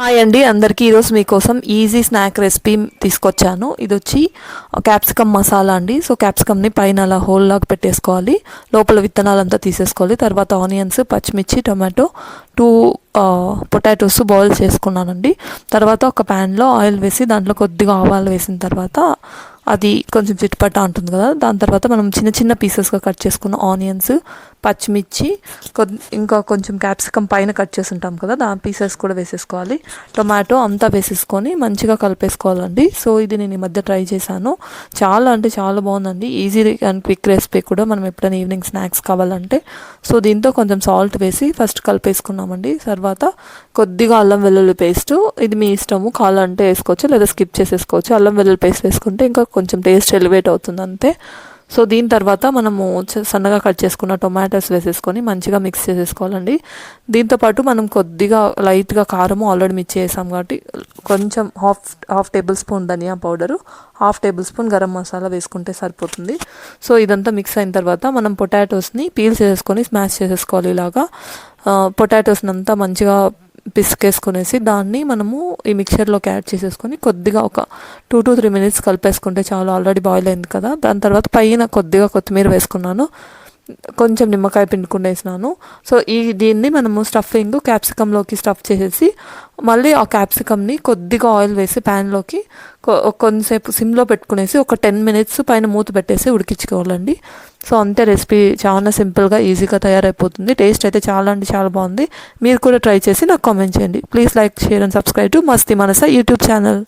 Hi అండి అందరికీ ఈరోజు మీకోసం ఈజీ స్నాక్ రెసిపీ తీసుకొచ్చాను. ఇది వచ్చి క్యాప్సికమ్ మసాలా అండి. సో క్యాప్సికమ్ని పైన అలా హోల్ లాగా పెట్టేసుకోవాలి. లోపల విత్తనాలంతా తీసేసుకోవాలి. తర్వాత ఆనియన్స్ పచ్చిమిర్చి టొమాటో టూ పొటాటోస్ బాయిల్ చేసుకున్నానండి. తర్వాత ఒక ప్యాన్లో ఆయిల్ వేసి దాంట్లో కొద్దిగా ఆవాలు వేసిన తర్వాత అది కొంచెం చిట్పట ఉంటుంది కదా. దాని తర్వాత మనం చిన్న చిన్న పీసెస్గా కట్ చేసుకున్న ఆనియన్స్ పచ్చిమిర్చి ఇంకా కొంచెం క్యాప్సికమ్ పైన కట్ చేసి ఉంటాం కదా. దాని పీసెస్ కూడా వేసేసుకోవాలి. టొమాటో అంతా వేసేసుకొని మంచిగా కలిపేసుకోవాలండి. సో ఇది నేను ఈ మధ్య ట్రై చేశాను. చాలా అంటే చాలా బాగుందండి. ఈజీ అండ్ క్విక్ రెసిపీ కూడా మనం ఎప్పుడైనా ఈవినింగ్ స్నాక్స్ కావాలంటే. సో దీంతో కొంచెం సాల్ట్ వేసి ఫస్ట్ కలిపేసుకున్నామండి. తర్వాత కొద్దిగా అల్లం వెల్లుల్లి పేస్ట్ ఇది మీ ఇష్టము. కావాలంటే వేసుకోవచ్చు లేదా స్కిప్ చేసేసుకోవచ్చు. అల్లం వెల్లుల్లి పేస్ట్ వేసుకుంటే ఇంకా కొంచెం టేస్ట్ ఎలివేట్ అవుతుంది అంతే. సో దీని తర్వాత మనము సన్నగా కట్ చేసుకున్న టొమాటోస్ వేసేసుకొని మంచిగా మిక్స్ చేసేసుకోవాలండి. దీంతోపాటు మనం కొద్దిగా లైట్గా కారం ఆల్రెడీ మిక్స్ చేసాం కాబట్టి కొంచెం హాఫ్ హాఫ్ టేబుల్ స్పూన్ ధనియా powder half table spoon garam masala వేసుకుంటే సరిపోతుంది. సో ఇదంతా మిక్స్ అయిన తర్వాత మనం పొటాటోస్ని పీల్ చేసేసుకొని స్మాష్ చేసేసుకోవాలి ఇలాగా. పొటాటోస్ని అంతా మంచిగా పిసికేసుకునేసి దాన్ని మనము ఈ మిక్చర్లోకి యాడ్ చేసేసుకొని కొద్దిగా ఒక టూ టు త్రీ మినిట్స్ కలిపేసుకుంటే చాలా. ఆల్రెడీ బాయిల్ అయింది కదా. దాని తర్వాత పైన కొద్దిగా కొత్తిమీర వేసుకున్నాను. కొంచెం నిమ్మకాయ పిండుకుండా వేసినాను. సో ఈ దీన్ని మనము స్టఫింగ్ క్యాప్సికంలోకి స్టఫ్ చేసేసి మళ్ళీ ఆ క్యాప్సికమ్ని కొద్దిగా ఆయిల్ వేసి ప్యాన్లోకి కొంతసేపు సిమ్లో పెట్టుకునేసి ఒక టెన్ మినిట్స్ పైన మూత పెట్టేసి ఉడికించుకోవాలండి. సో అంతే రెసిపీ చాలా సింపుల్గా ఈజీగా తయారైపోతుంది. టేస్ట్ అయితే చాలా అంటే చాలా బాగుంది. మీరు కూడా ట్రై చేసి నాకు కామెంట్ చేయండి. Please like share and subscribe to Masti Manasa YouTube channel.